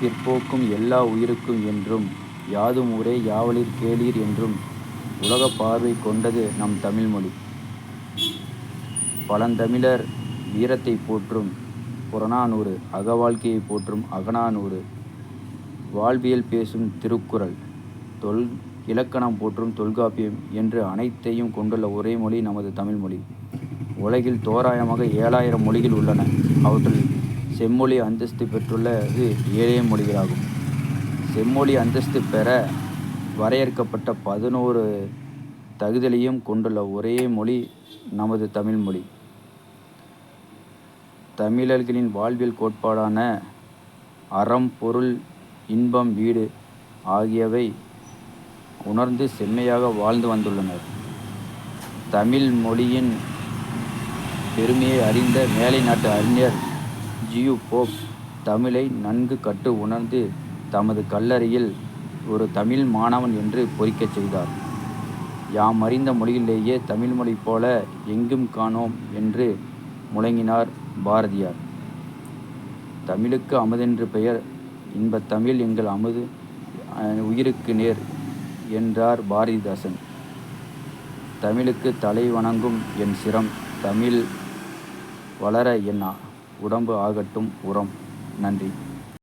பிற்போக்கும் எல்லா உயிருக்கும் என்றும் யாதும் ஊரே யாவலிற் கேளீர் என்றும் உலகப் பார்வை கொண்டது நம் தமிழ்மொழி பழந்தமிழர் வீரத்தைப் போற்றும் புறநானூறு அகவாழ்க்கையை போற்றும் அகநானூறு வாழ்வியல் பேசும் திருக்குறள் தொல் இலக்கணம் போற்றும் தொல்காப்பியம் என்று அனைத்தையும் கொண்டுள்ள ஒரே மொழி நமது தமிழ்மொழி உலகில் தோராயமாக ஏழாயிரம் மொழிகள் உள்ளன. அவற்றில் செம்மொழி அந்தஸ்து பெற்றுள்ளது ஏழே மொழிகளாகும். செம்மொழி அந்தஸ்து பெற வரையறுக்கப்பட்ட பதினோரு தகுதலையும் கொண்டுள்ள ஒரே மொழி நமது தமிழ்மொழி தமிழர்களின் வாழ்வியல் கோட்பாடான அறம் பொருள் இன்பம் வீடு ஆகியவை உணர்ந்து செம்மையாக வாழ்ந்து வந்துள்ளனர். தமிழ் மொழியின் பெருமையை அறிந்த மேலை நாட்டு அறிஞர் ஜியு போப் தமிழை நன்கு கற்று உணர்ந்து தமது கல்லறையில் ஒரு தமிழ் மாணவன் என்று பொறிக்கச் செய்தார். யாம் அறிந்த மொழிகளிலேயே தமிழ்மொழி போல எங்கும் காணோம் என்று முழங்கினார் பாரதியார். தமிழுக்கு அமுதென்று பெயர் இன்பத் தமிழ் எங்கள் அமுது உயிருக்கு நேர் என்றார் பாரதிதாசன். தமிழுக்கு தலை வணங்கும் என் சிரம் தமிழ் வளர என் உடம்பு ஆகட்டும் உரம். நன்றி.